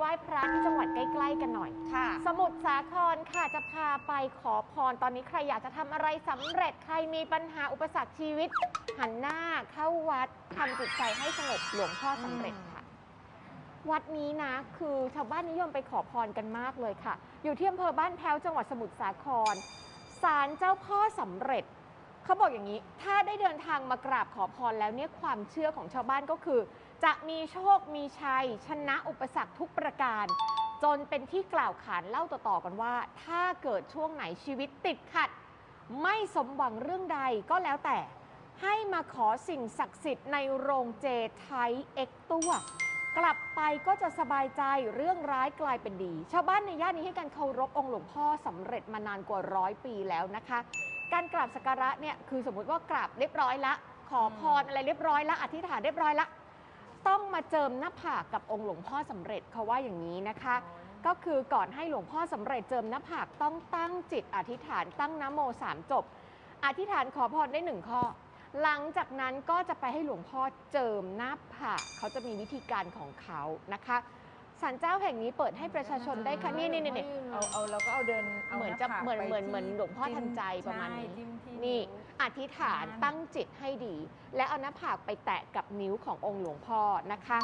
ไหว้พระที่จังหวัดใกล้ๆกันหน่อย ค่ะ สมุทรสาครค่ะจะพาไปขอพรตอนนี้ใครอยากจะทำอะไรสำเร็จใครมีปัญหาอุปสรรคชีวิต หันหน้าเข้าวัดทำจิตใจให้สงบหลวงพ่อสำเร็จค่ะ วัดนี้นะคือชาวบ้านนิยมไปขอพรกันมากเลยค่ะ อยู่ที่อำเภอบ้านแพ้วจังหวัดสมุทรสาครศาลเจ้าพ่อสำเร็จ เขาบอกอย่างนี้ ถ้าได้เดินทางมากราบขอพรแล้วเนี่ยความเชื่อของชาวบ้านก็คือ จะมีโชคมีชัย ชนะอุปสรรคทุกประการ จนเป็นที่กล่าวขานเล่าต่อๆกันว่า ถ้าเกิดช่วงไหนชีวิตติดขัด ไม่สมหวังเรื่องใดก็แล้วแต่ ให้มาขอสิ่งศักดิ์สิทธิ์ในโรงเจไทยเอ็กตัวกลับไปก็จะสบายใจเรื่องร้ายกลายเป็นดี ชาวบ้านในย่านนี้ให้การเคารพองค์หลวงพ่อสำเร็จมานานกว่าร้อยปีแล้วนะคะ การกราบสักการะเนี่ยคือสมมุติว่ากราบเรียบร้อยละ ขอพรอะไรเรียบร้อยละอธิษฐานเรียบร้อยละ ต้องมาเจิมหน้าผากกับองค์หลวงพ่อสำเร็จเขาว่าอย่างนี้นะคะ ก็คือก่อนให้หลวงพ่อสำเร็จเจิมหน้าผากต้องตั้งจิตอธิษฐานตั้งนะโมสามจบ อธิษฐานขอพรได้หนึ่งข้อ หลังจากนั้นก็จะไปให้หลวงพ่อเจิมหน้าผากเขาจะมีวิธีการของเขานะคะ ศาลเจ้าแห่งนี้เปิดให้ประชาชนได้ค่ะนี่นี่นี่เอาเอาเราก็เอาเดินาเหมือนจะาผากเหมือนไปเหมือนที่เหมือนหลวงพ่อทันใจประมาณนี้ใช่จิ้ที่นี่วอธิษฐานนั่นตั้งจิตให้ดี และเอาหน้าผากไปแตะกับนิ้วขององค์หลวงพ่อนะคะ